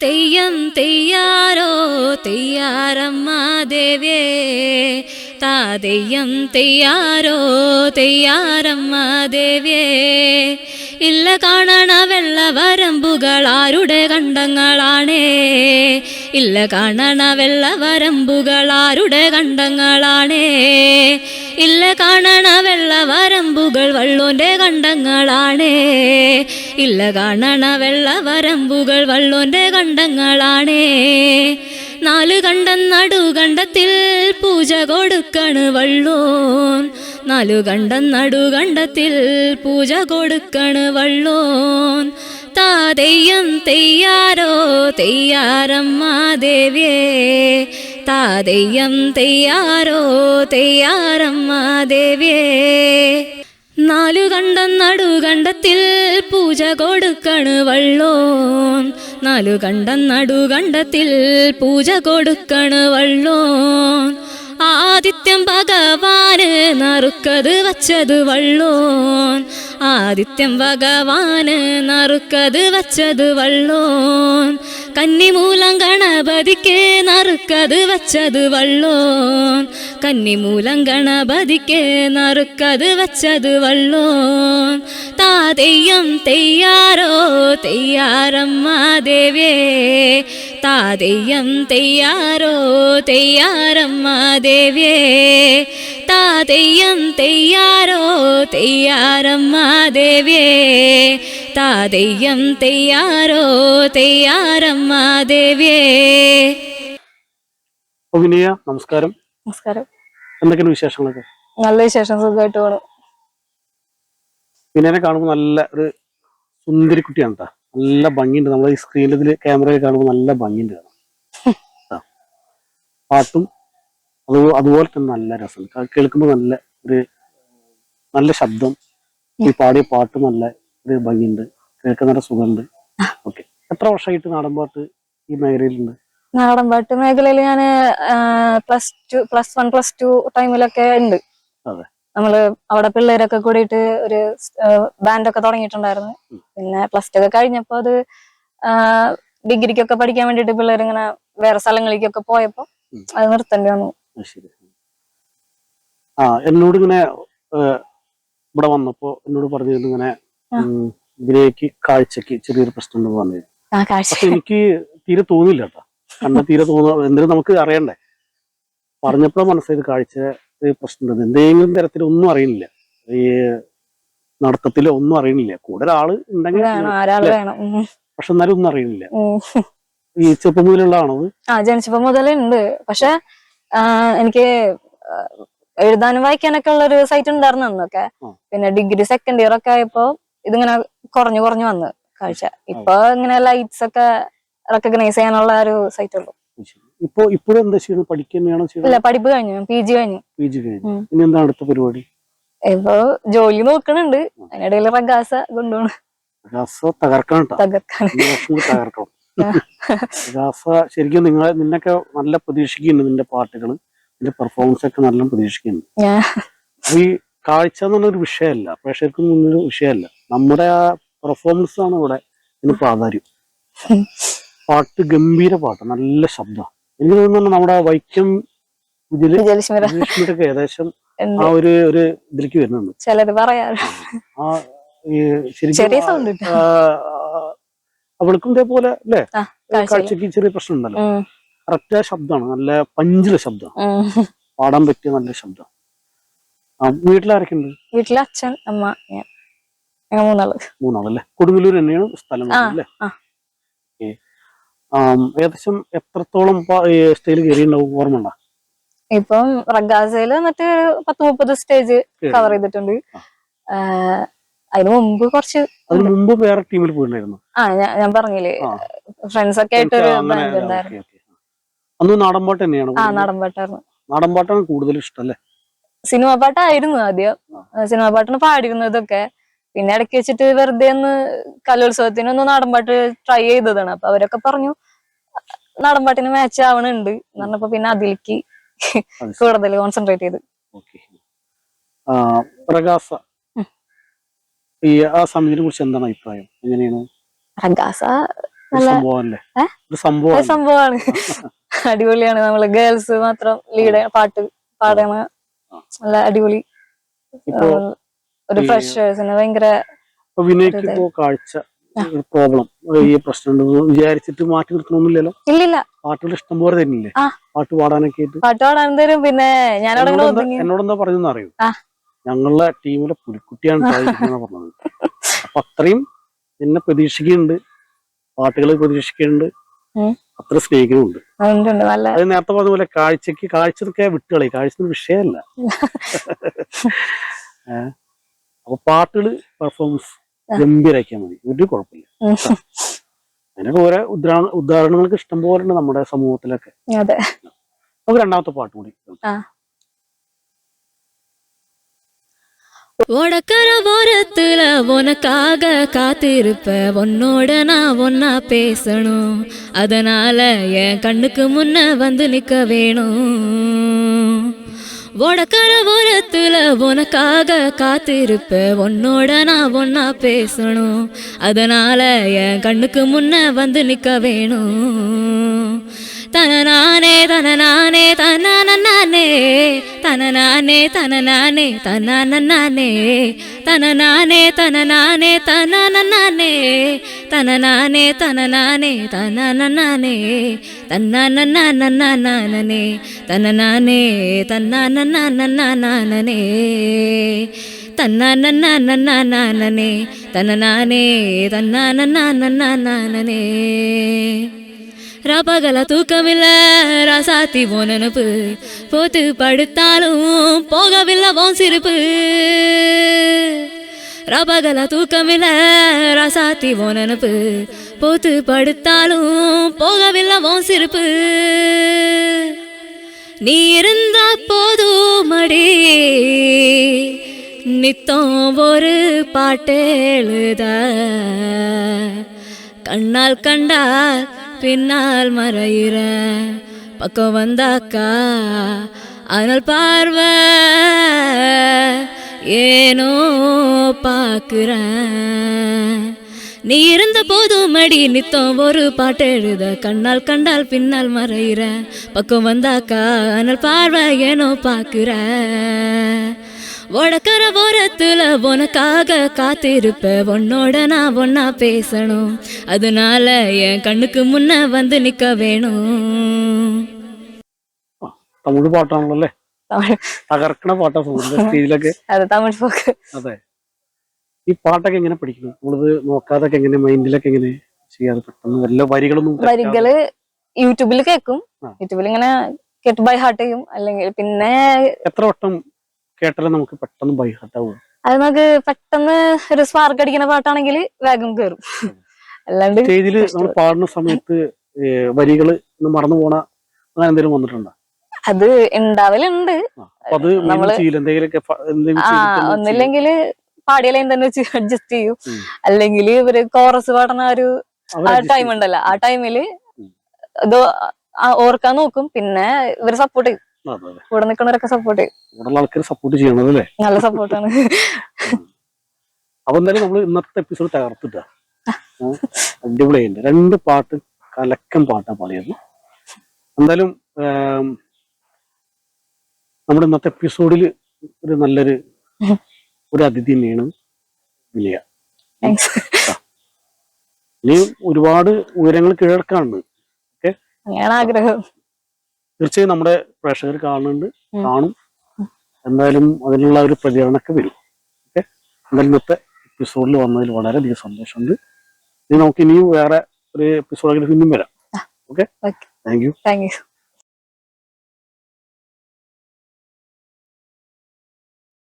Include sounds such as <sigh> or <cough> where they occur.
തെയ്യം തെയ്യാരോ തെയ്യാറമ്മ ദേവ്യേ താ തെയ്യം തെയ്യാരോ തെയ്യാറമ്മ ദേവ്യേ ഇല്ല കാണണ വെള്ള ആരുടെ കണ്ടങ്ങളാണേ? ഇല്ല കാണണ വെള്ള ആരുടെ കണ്ടങ്ങളാണേ? ഇല്ല കാണണ വെള്ള വരമ്പുകൾ വള്ളോന്റെ കണ്ടങ്ങളാണേ? ഇല്ല കാണണ വെള്ള വരമ്പുകൾ വള്ളോന്റെ കണ്ടങ്ങളാണേ? നാല് കണ്ടം നടുകണ്ടത്തിൽ പൂജ കൊടുക്കണ് വള്ളോൻ. നാലു കണ്ടം നടുകണ്ടത്തിൽ പൂജ കൊടുക്കണ് വള്ളോൻ. താ തെയ്യം തെയ്യാരോ തെയ്യാറമ്മാ ദേവ്യേ. താ തെയ്യം തെയ്യാരോ തെയ്യാറമ്മാ ദേവ്യേ. നാലു കണ്ടം നടുകണ്ടത്തിൽ പൂജ കൊടുക്കണ് വള്ളോൻ. നാലു കണ്ടം നടുകണ്ടത്തിൽ പൂജ കൊടുക്കണ് വള്ളോൻ. ആദിത്യം ഭഗവാന് നറുക്കത് വച്ചത് വള്ളോൻ ആദിത്യം ഭഗവാന് നറുക്കത് വച്ചത് വള്ളോൻ കന്നിമൂലം ഗണപതിക്ക് നറുക്കത് വച്ചത് വള്ളോൻ. കന്നിമൂലം ഗണപതിക്ക് നറുക്കത് വച്ചത് വള്ളോൻ. താ തെയ്യം തെയ്യാരോ തെയ്യാറമ്മ ദേവേ. താ തെയ്യം തെയ്യാരോ തെയ്യാറമ്മ ദേവേ. താ തെയ്യം തെയ്യാരോ തെയ്യാറമ്മ ദേവ്യേ താ തെയ്യം തെയ്യാരോ തെയ്യാറമ്മ ദേവ്യേ. വിനയ നമസ്കാരം. നമസ്കാരം. എന്തൊക്കെയാണ് വിശേഷങ്ങളൊക്കെ? നല്ല വിശേഷം സുഖമായിട്ട് പോണു. വിനയനെ കാണുമ്പോൾ നല്ല ഒരു സുന്ദരി കുട്ടിയാണ് കേട്ടോ നല്ല ഭംഗിയുണ്ട്. നമ്മൾ ഈ സ്ക്രീനിൽ ഇതിൽ ക്യാമറയിൽ കാണുമ്പോൾ നല്ല ഭംഗിയുണ്ട്. പാട്ടും അത് അതുപോലെ തന്നെ നല്ല രസം കേൾക്കുമ്പോൾ നല്ല ഒരു നല്ല ശബ്ദം. ഈ പാടിയ പാട്ട് നല്ല ഒരു ഭംഗിയുണ്ട്. കേൾക്കാൻ നല്ല സുഖമുണ്ട്. ഓക്കെ എത്ര വർഷമായിട്ട് നാടൻ പാട്ട് ഈ മേഖലയിലുണ്ട്? നാടൻ പാട്ട് മേഖലയിൽ ഞാൻ plus two plus one plus two ടൈമിലൊക്കെ ഉണ്ട്. നമ്മൾ അവിടെ പിള്ളേരൊക്കെ കൂടിയിട്ട് ഒരു ബാൻഡൊക്കെ തുടങ്ങിയിട്ടുണ്ടായിരുന്നു. പിന്നെ പ്ലസ് ടു ഒക്കെ കഴിഞ്ഞപ്പോ അത് ഡിഗ്രിക്കൊക്കെ പഠിക്കാൻ വേണ്ടിട്ട് പിള്ളേർ ഇങ്ങനെ വേറെ സ്ഥലങ്ങളിലേക്കൊക്കെ പോയപ്പോ. അത് നിർത്തേണ്ടി വന്നു. ആ എന്നോട് ഇങ്ങനെ ഇവിടെ വന്നപ്പോ എന്നോട് പറഞ്ഞിരുന്നു ഇങ്ങനെ ഉം, കാഴ്ചക്ക് ചെറിയൊരു പ്രശ്നം ഉണ്ടെന്ന് പറഞ്ഞു പക്ഷെ എനിക്ക് തീരെ തോന്നില്ല കേട്ടോ. കണ്ട തീരെ തോന്നുക എന്തിനും നമുക്ക് അറിയണ്ടേ? പറഞ്ഞപ്പോഴാണ് മനസ്സിലായത് കാഴ്ച പ്രശ്നം എന്തെങ്കിലും തരത്തിൽ ഒന്നും അറിയുന്നില്ല. ഈ നടത്തത്തിൽ ഒന്നും അറിയണില്ല കൂടുതൽ ആൾ ഉണ്ടെങ്കിൽ. പക്ഷെ എന്നാലും ഒന്നും അറിയണില്ല. ഈ ചെറുപ്പം മുതലുള്ളതാണോ അത്? ആ ജനിച്ചപ്പം മുതലേ ഉണ്ട്. പക്ഷെ എനിക്ക് എഴുതാനും വായിക്കാനൊക്കെ ഉള്ള ഒരു സൈറ്റ് ഉണ്ടായിരുന്നു അന്നൊക്കെ. പിന്നെ ഡിഗ്രി സെക്കൻഡ് ഇയർ ഒക്കെ ആയപ്പോ ഇതിങ്ങനെ കുറഞ്ഞു കുറഞ്ഞു വന്ന് കാഴ്ച. ഇപ്പൊ ഇങ്ങനെ ലൈറ്റ്സ് ഒക്കെ റെക്കഗ്നൈസ് ചെയ്യാനുള്ള ഒരു സൈറ്റ് ഉള്ളു. ഇപ്പോ ഇപ്പോഴും എന്താ ചെയ്യുന്നത്? പഠിക്കുന്നതാണോ ഇല്ല പഠിപ്പ് കഴിഞ്ഞു. പി ജി കഴിഞ്ഞു. പി ജി കഴിഞ്ഞു. ഇനി എന്താണ് അടുത്ത പരിപാടി? ഇപ്പൊ ജോലി നോക്കണുണ്ട്. അതിനിടയിൽ റഗാസ കൊണ്ടുപോകണം രാസ തകർക്കണം തകർക്കണം. രാസ ശരിക്കും നിങ്ങൾ നിന്നൊക്കെ നല്ല പ്രതീക്ഷിക്കുന്നുണ്ട് നിന്റെ പാട്ടുകൾ നിന്റെ പെർഫോമൻസ് ഒക്കെ നല്ല പ്രതീക്ഷിക്കുന്നുണ്ട്. ഈ കാഴ്ച എന്നുള്ളൊരു വിഷയമല്ല. പ്രേക്ഷകർക്ക് മുന്നൊരു വിഷയമല്ല. നമ്മുടെ ആ പെർഫോമൻസ് ആണ് ഇവിടെ ഇതിന് പ്രാധാന്യം. പാട്ട് ഗംഭീര പാട്ട് നല്ല ശബ്ദമാണ് എനിക്ക് തോന്നുന്നു നമ്മുടെ വൈക്കം ഇതിൽ വിജയലക്ഷ്മി ഏകദേശം ആ ഒരു ഒരു ഇതിലേക്ക് വരുന്നുണ്ട്. ചിലര് പറയാറ്. ആ ശരിക്കും അവൾക്കും ഇതേപോലെ അല്ലേ? കാഴ്ചക്ക് ചെറിയ പ്രശ്നം ഉണ്ടല്ലോ കറക്റ്റ് ശബ്ദമാണ്. നല്ല പഞ്ചില ശബ്ദം പാടാൻ പറ്റിയ നല്ല ശബ്ദം. വീട്ടിലാരൊക്കെ ഉണ്ട് വീട്ടിലെ അച്ഛൻ അമ്മ ഞാൻ. ഞങ്ങൾ മൂന്നാൾ. മൂന്നാളല്ലേ? കൊടുങ്ങല്ലൂർ തന്നെയാണ് സ്ഥലം അല്ലേ. ഏകദേശം എത്രത്തോളം സ്റ്റേജിൽ കയറിയുണ്ടാവും ഓർമ്മ ഉണ്ടോ ഇപ്പം റഗാസയിൽ മറ്റേ പത്ത് മുപ്പത് സ്റ്റേജ് കവർ ചെയ്തിട്ടുണ്ട്. അതിനു മുമ്പ് കുറച്ച് അതിന് മുമ്പ് വേറെ ടീമിൽ പോയിട്ടുണ്ടായിരുന്നു? ആ ഞാൻ- പറഞ്ഞില്ലേ. ഫ്രണ്ട്സ് ഒക്കെ ആയിട്ട് ഒരു അങ്ങനെ ബാൻഡ് ഉണ്ടായിരുന്നു അന്ന് നാടൻപാട്ട് തന്നെയാണ് ആ കൂടുതൽ? നാടൻ പാട്ടായിരുന്നു നാടൻ പാട്ടാണ് കൂടുതൽ ഇഷ്ടം അല്ലേ? സിനിമ പാട്ടായിരുന്നു ആദ്യം. സിനിമ പാട്ടാണ് പാടിയിരുന്നതൊക്കെ പിന്നെ ഇടയ്ക്ക് വെച്ചിട്ട് വെറുതെ ഒന്ന് കലോത്സവത്തിന് ഒന്ന് നാടൻപാട്ട് ട്രൈ ചെയ്തതാണ്. അപ്പൊ അവരൊക്കെ പറഞ്ഞു നാടൻപാട്ടിന് മാച്ച് ആവണുണ്ട് എന്ന് പറഞ്ഞപ്പോ പിന്നെ അതിലേക്ക് കൂടുതൽ കോൺസെൻട്രേറ്റ് ചെയ്ത്. പ്രകാശ ഈ ആ സമയത്തിനെ കുറിച്ച് എന്താണ് അഭിപ്രായം? എങ്ങനെയാണ്? പ്രകാശ സംഭവമാണ്. അടിപൊളിയാണ് നമ്മൾ ഗേൾസ് മാത്രം ലീഡ് പാട്ട് പാടണ നല്ല അടിപൊളി ഒരു ഫ്രഷേഴ്സിന് ഭയങ്കര വിനയ്ക്ക് കാഴ്ച പ്രോബ്ലം ഈ പ്രശ്നം വിചാരിച്ചിട്ട് മാറ്റി നിർത്തണമെന്നില്ലല്ലോ ഇല്ലില്ല. പാട്ടുകൾ ഇഷ്ടം പോലെ തന്നെയില്ലേ പാട്ട് പാടാനൊക്കെ ആയിട്ട്. പാട്ട് പാടാൻ തരും പിന്നെ ഞാൻ എന്നോട് എന്താ- പറഞ്ഞെന്ന് അറിയൂ? ഞങ്ങളുടെ ടീമിലെ പുലിക്കുട്ടിയാണ് പറഞ്ഞത്. അപ്പൊ അത്രയും എന്നെ പ്രതീക്ഷിക്കുന്നുണ്ട്. പാട്ടുകൾ പ്രതീക്ഷിക്കുന്നുണ്ട്. അത്ര സ്നേഹിക്കുന്നുണ്ട്. അത് നേരത്തെ പറഞ്ഞ പോലെ കാഴ്ചക്ക് കാഴ്ചതൊക്കെ വിട്ടുകളി കാഴ്ച വിഷയമല്ല? <laughs> അപ്പൊ പാട്ടുകൾ പെർഫോമൻസ് ഗംഭീരാക്കിയാൽ മതി ഒരു കുഴപ്പമില്ല ഉം. അതിനൊക്കെ ഓരോ ഉദാഹരണ ഉദാഹരണങ്ങൾക്ക് ഇഷ്ടം പോലെ ഉണ്ട് നമ്മുടെ സമൂഹത്തിലൊക്കെ അതെ നമുക്ക് രണ്ടാമത്തെ പാട്ട് കൂടി കേൾക്കാം. ആ உடக்கர ஓரத்துல உனக்காக காத்திருப்ப உன்னோட நான் ஒன்னா பேசணும் அதனால என் கண்ணுக்கு முன்ன வந்து நிக்க வேணும் உடக்கர ஓரத்துல உனக்காக காத்திருப்ப. உன்னோட நான் ஒன்னா பேசணும். அதனால என் கண்ணுக்கு முன்ன வந்து நிக்க வேணும். തനനാനേ തനനാനേ തനനനാനേ തനനാനേ തനനാനേ തനനനാനേ തനനാനേ തനനാനേ തനനനാനേ തനനാനേ തനനാനേ തനനനാനേ തന്നനനനനനനേ തനനാനേ തന്നനനനനനനേ തന്നനനനനനനേ തനനാനേ തന്നനനനനനനേ. ரபகல தூக்கமில்ல ராசாத்தி போன நினப்பு போத்து படுத்தாலும் போகவில்லை உன் சிரிப்பு. ரபகல தூக்கமில்ல ராசாத்தி போன நினப்பு போத்து படுத்தாலும் போகவில்லை உன் சிரிப்பு. நீ இருந்தா போதும் மடி நித்தம் ஒரு பாட்டெழுத. கண்ணால் கண்டால் பின்னால் மறையிற பக்கம் வந்தாக்கா ஆனால் பார்வ ஏனோ பார்க்குறேன் நீ இருந்த போதும் மடி நித்தம் ஒரு பாட்டு எழுத. கண்ணால் கண்டால் பின்னால் மறையிற பக்கம் வந்தாக்கா ஆனால் பார்வை ஏனோ பார்க்குற. உடக்கர ஓரத்துல உனக்காக காத்திருப்ப உன்னோட நான் ஒன்னா பேசணும் அதனால என் கண்ணுக்கு முன்ன வந்து நிக்க வேணும் തമിഴ് പാട്ടാണല്ലോ അല്ലേ തമിഴ് തകർക്കണ പാട്ടാ തോന്നുന്നത് സ്റ്റേജിലൊക്കെ അതെ തമിഴ് ഫോക്ക് അതെ ഈ പാട്ടൊക്കെ എങ്ങനെ പഠിക്കുന്നു നമ്മളിത് നോക്കാതൊക്കെ എങ്ങനെ മൈൻഡിലൊക്കെ എങ്ങനെ ചെയ്യാതെ പെട്ടെന്ന് വല്ല വരികളൊന്നും തെറ്റാതെ- വരികള് യൂട്യൂബിൽ കേൾക്കും ആ. യൂട്യൂബിൽ ഇങ്ങനെ കേട്ട് ബൈ ഹാർട്ട് ചെയ്യും അല്ലെങ്കിൽ പിന്നെ എത്ര വട്ടം കേട്ടാലും നമുക്ക് പെട്ടെന്ന് ബൈഹാട്ടാവും അത് നമുക്ക് പെട്ടെന്ന് ഒരു സ്പാർക്ക് അടിക്കുന്ന പാട്ടാണെങ്കിൽ വേഗം കേറും. അല്ലാണ്ട് സ്റ്റേജിൽ നമ്മൾ പാടുന്ന സമയത്ത് വരികൾ മറന്നു പോണ അങ്ങനെ എന്തെങ്കിലും വന്നിട്ടുണ്ടോ? അത് ഉണ്ടാവലുണ്ട്. ഒന്നില്ലെങ്കിൽ പാടിയ ലൈൻ തന്നെ വെച്ച് അഡ്ജസ്റ്റ് ചെയ്യും. അല്ലെങ്കിൽ ഇവർ കോറസ് പാടുന്ന ഒരു ആ ടൈം. ഉണ്ടല്ലോ. ആ ടൈമിൽ. ഇത് ഓർക്കാൻ നോക്കും. പിന്നെ ഇവർ സപ്പോർട്ട് ചെയ്യും. കൂടെ നിൽക്കുന്നവരൊക്കെ സപ്പോർട്ട് ചെയ്യും. ആൾക്കാർ സപ്പോർട്ട് ചെയ്യണത് അല്ലേ നല്ല സപ്പോർട്ടാണ് <laughs> അപ്പൊ എന്തായാലും നമ്മൾ ഇന്നത്തെ എപ്പിസോഡ് തകർത്തിട്ട. അടിപൊളിയുണ്ട് രണ്ട് പാട്ട് കലക്കം പാട്ടാ പാടിയത്. എന്തായാലും നമ്മുടെ ഇന്നത്തെ എപ്പിസോഡിൽ ഒരു നല്ലൊരു ഒരു അതിഥി തന്നെയാണ് വിനയ. ഇനിയും ഇനി ഒരുപാട് ഉയരങ്ങൾ കിഴക്കാണ് ഓക്കെ? ആഗ്രഹം. തീർച്ചയായും നമ്മുടെ പ്രേക്ഷകർ കാണുന്നുണ്ട്. കാണും. എന്തായാലും അതിനുള്ള ഒരു പ്രതികരണമൊക്കെ വരും. ഓക്കെ? എന്തായാലും ഇന്നത്തെ എപ്പിസോഡിൽ വന്നതിൽ വളരെയധികം സന്തോഷമുണ്ട്. ഇനി നമുക്ക് ഇനിയും വേറെ ഒരു എപ്പിസോഡിൽ പിന്നെയും വരാം. Okay? Okay. Thank you thank you